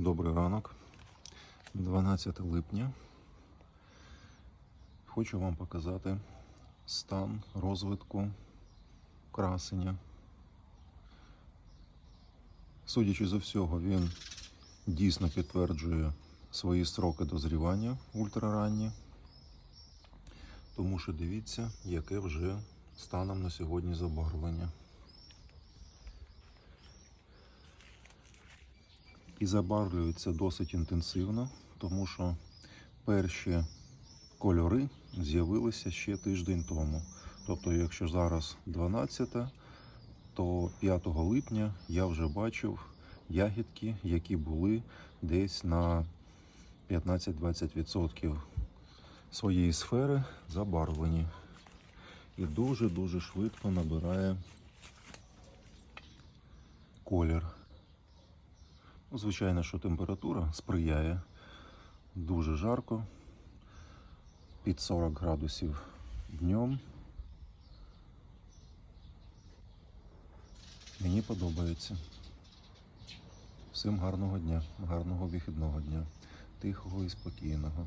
Добрий ранок, 12 липня. Хочу вам показати стан розвитку красення. Судячи з всього, він дійсно підтверджує свої строки дозрівання ультраранні. Тому що дивіться, яке вже станом на сьогодні забарвлення. І забарвлюється досить інтенсивно, тому що перші кольори з'явилися ще тиждень тому. Тобто, якщо зараз 12, то 5 липня я вже бачив ягідки, які були десь на 15-20% своєї сфери забарвлені. І дуже-дуже швидко набирає колір. Звичайно, що температура сприяє дуже жарко, під 40 градусів днем. Мені подобається. Всім гарного дня, гарного вихідного дня, тихого і спокійного.